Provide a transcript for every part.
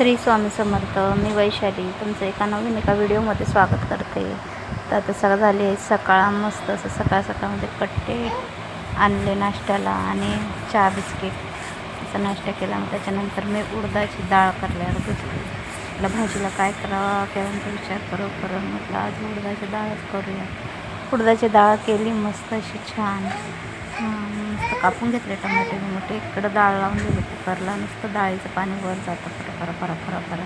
श्री स्वामी समर्थ मी वैशाली. तुमचं एका नवीन एका व्हिडिओमध्ये स्वागत करते. तर आता सगळं झाली आहे. सकाळ मस्त असं सकाळ सकाळमध्ये कट्टे आणले नाश्त्याला आणि चहा बिस्किट. असा नाश्ता केला. मग त्याच्यानंतर मी उडदाची डाळ करल्यावर घेतली म्हटलं भाजीला काय करावं त्यानंतर विचार करू. करून म्हटलं आज उडदाची डाळच करूया. उडदाची डाळ केली मस्त अशी छान. कापून घेतले टमाटे मोठे इकडं डाळ लावून दिली कुकरला नुसतं डाळीचं पाणी वर जातं फरा फरा फरा फरा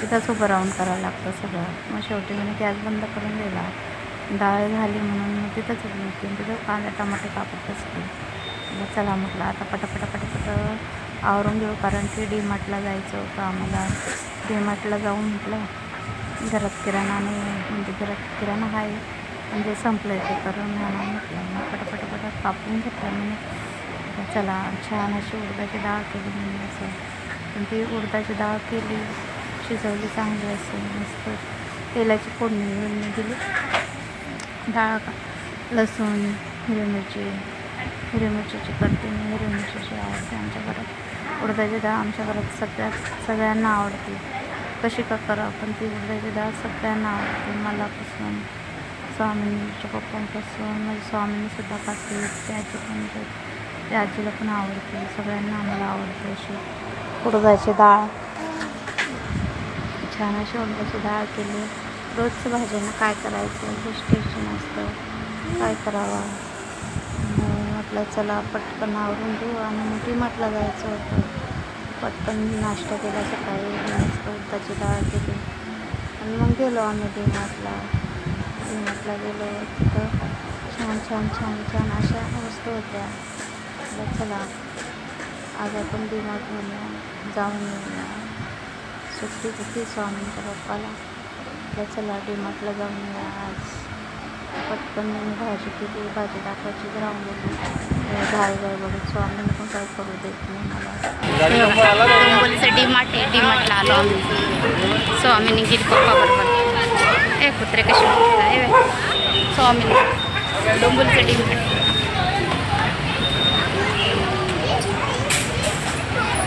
तिथंच उभं राहून करावं लागतं सगळं. मग शेवटी मी गॅस बंद करून दिला. डाळ झाली म्हणून मग तिथंच उभी होती. तिथं कांदा टमाटे कापत बसले. चला म्हटलं आता पटापटा पटापट आवरून घेऊ. कारण की डी मार्टला जायचं होतं आम्हाला. डी मार्टला जाऊन म्हटलं घरात किराणा म्हणजे घरात किराणा आहे. म्हणजे संपलं ते करून म्हणून म्हटलं. मग पटापटापट कापून घेतलं. मी चला छान अशी उडदाची डाळ केली मी असं. पण ती उडदाची डाळ केली शिजवली चांगली असेल मस्त तेलाची फोडणी बिडणी दिली. डाळ का लसूण हिरवी मिरची हिरवी मिरचीची करते मी हिरवी मिरचीची आवडते आमच्या घरात. उडदाची डाळ आमच्या घरात सगळ्या सगळ्यांना आवडते. कशी का करा पण ती उडदाची डाळ सगळ्यांना आवडते. मलापासून स्वामींच्या पप्पांपासून म्हणजे माझ्या स्वामींनीसुद्धा खाते त्याची पण ते- आजीला पण आवडते सगळ्यांना आम्हाला आवडते अशी. उडदाची डाळ. छान अशी उडदाची डाळ केली. रोजचं भाज्यांना काय करायचं? हे टेन्शन असतं काय करावं? मग म्हटलं चला पटकन आवरून देऊ आणि मग म्हटलं जायचं होतं. पटकन नाश्ता केला सकाळी. मस्त उडदाची डाळ केली. आणि मग गेलो आम्ही डीमार्टला. डीमार्टला गेलो. तिथं छान छान छान छान अशा वस्तू होत्या. म्हटलं चला आज आपण डीमार्टमध्ये जाऊन येऊया. सुट्टी होती स्वामींच्या पप्पाला म्हटलं चला डिमार्टला जाऊन येऊया आज. पटकन भाजी केली भाजी दाखवायची राहून गेली. घाई बघत स्वामींनी पण काय करू देत नाही मला. डोंबोलीचं डीमार्ट आहे डीमार्टला आलो आम्ही. स्वामीनी गेली पप्पा बरोबर ए कुत्रे कशी स्वामीने ए बाई. डोंबोलीचं डीमार्ट